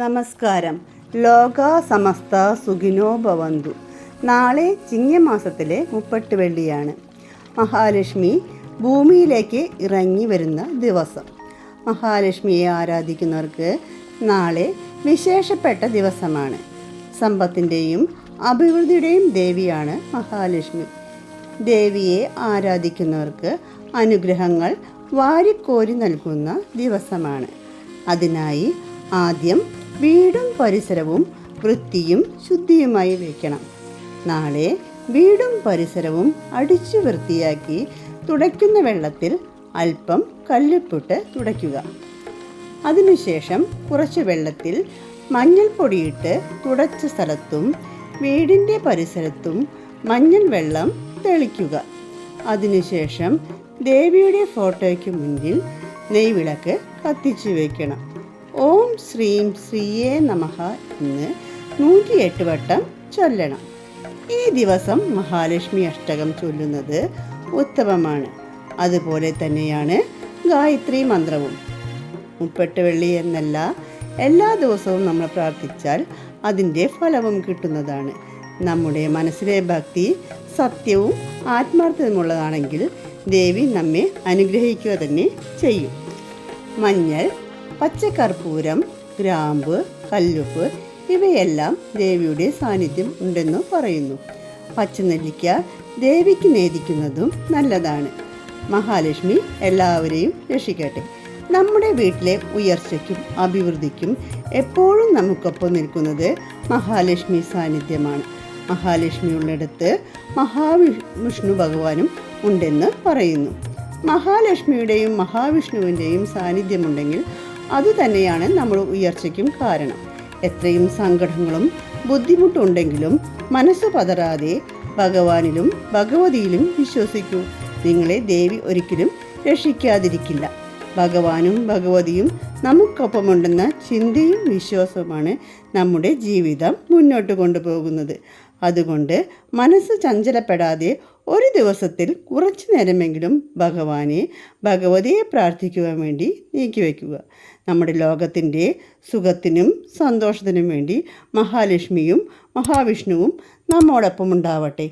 നമസ്കാരം. ലോക സമസ്ത സുഖിനോ ഭവന്തു. നാളെ ചിങ്ങമാസത്തിലെ മുപ്പട്ട് വെള്ളിയാണ്. മഹാലക്ഷ്മി ഭൂമിയിലേക്ക് ഇറങ്ങി വരുന്ന ദിവസം. മഹാലക്ഷ്മിയെ ആരാധിക്കുന്നവർക്ക് നാളെ വിശേഷപ്പെട്ട ദിവസമാണ്. സമ്പത്തിന്റെയും അഭിവൃദ്ധിയുടെയും ദേവിയാണ് മഹാലക്ഷ്മി. ദേവിയെ ആരാധിക്കുന്നവർക്ക് അനുഗ്രഹങ്ങൾ വാരിക്കോരി നൽകുന്ന ദിവസമാണ്. അതിനായി ആദ്യം വീടും പരിസരവും വൃത്തിയും ശുദ്ധിയുമായി വയ്ക്കണം നാളെ വീടും പരിസരവും അടിച്ചു വൃത്തിയാക്കി തുടയ്ക്കുന്ന വെള്ളത്തിൽ അല്പം കല്ലുപ്പിട്ട് തുടയ്ക്കുക. അതിനുശേഷം കുറച്ച് വെള്ളത്തിൽ മഞ്ഞൾപ്പൊടിയിട്ട് തുടച്ച സ്ഥലത്തും വീടിന്റെ പരിസരത്തും മഞ്ഞൾ വെള്ളം തെളിക്കുക. അതിനുശേഷം ദേവിയുടെ ഫോട്ടോയ്ക്ക് മുന്നിൽ നെയ്വിളക്ക് കത്തിച്ചു വയ്ക്കണം ശ്രീം ശ്രീയേ നമഹ എന്ന് നൂറ്റിയെട്ട് വട്ടം ചൊല്ലണം. ഈ ദിവസം മഹാലക്ഷ്മി അഷ്ടകം ചൊല്ലുന്നത് ഉത്തമമാണ്. അതുപോലെ തന്നെയാണ് ഗായത്രി മന്ത്രവും. മുപ്പെട്ട് വെള്ളി എന്നല്ല എല്ലാ ദിവസവും നമ്മൾ പ്രാർത്ഥിച്ചാൽ അതിന്റെ ഫലവും കിട്ടുന്നതാണ്. നമ്മുടെ മനസ്സിലെ ഭക്തി സത്യവും ആത്മാർത്ഥതമുള്ളതാണെങ്കിൽ ദേവി നമ്മെ അനുഗ്രഹിക്കുക തന്നെ ചെയ്യും. മഞ്ഞൾ പച്ചക്കർപ്പൂരം ഗ്രാമ്പ് കല്ലുപ്പ് ഇവയെല്ലാം ദേവിയുടെ സാന്നിധ്യം ഉണ്ടെന്ന് പറയുന്നു. പച്ചനെല്ലിക്ക ദേവിക്ക് നേദിക്കുന്നതും നല്ലതാണ്. മഹാലക്ഷ്മി എല്ലാവരെയും രക്ഷിക്കട്ടെ. നമ്മുടെ വീട്ടിലെ ഉയർച്ചയ്ക്കും അഭിവൃദ്ധിക്കും എപ്പോഴും നമുക്കൊപ്പം നിൽക്കുന്നത് മഹാലക്ഷ്മി സാന്നിധ്യമാണ്. മഹാലക്ഷ്മി ഉള്ളിടത്ത് മഹാവിഷ്ണു ഭഗവാനും ഉണ്ടെന്ന് പറയുന്നു. മഹാലക്ഷ്മിയുടെയും മഹാവിഷ്ണുവിന്റെയും സാന്നിധ്യമുണ്ടെങ്കിൽ അതുതന്നെയാണ് നമ്മൾ ഉയർച്ചയ്ക്കും കാരണം. എത്രയും സങ്കടങ്ങളും ബുദ്ധിമുട്ടുണ്ടെങ്കിലും മനസ്സ് പതറാതെ ഭഗവാനിലും ഭഗവതിയിലും വിശ്വസിക്കൂ. നിങ്ങളെ ദേവി ഒരിക്കലും രക്ഷിക്കാതിരിക്കില്ല. ഭഗവാനും ഭഗവതിയും നമുക്കൊപ്പമുണ്ടെന്ന ചിന്തയും വിശ്വാസവുമാണ് നമ്മുടെ ജീവിതം മുന്നോട്ട് കൊണ്ടുപോകുന്നത്. അതുകൊണ്ട് മനസ്സ് ചഞ്ചലപ്പെടാതെ ഒരു ദിവസത്തിൽ കുറച്ചു നേരമെങ്കിലും ഭഗവാനെ ഭഗവതിയെ പ്രാർത്ഥിക്കുവാൻ വേണ്ടി നീക്കിവെക്കുക നമ്മുടെ ലോകത്തിന്റെ സുഖത്തിനും സന്തോഷത്തിനും വേണ്ടി മഹാലക്ഷ്മിയും മഹാവിഷ്ണുവും നമ്മോടൊപ്പം ഉണ്ടാവട്ടെ.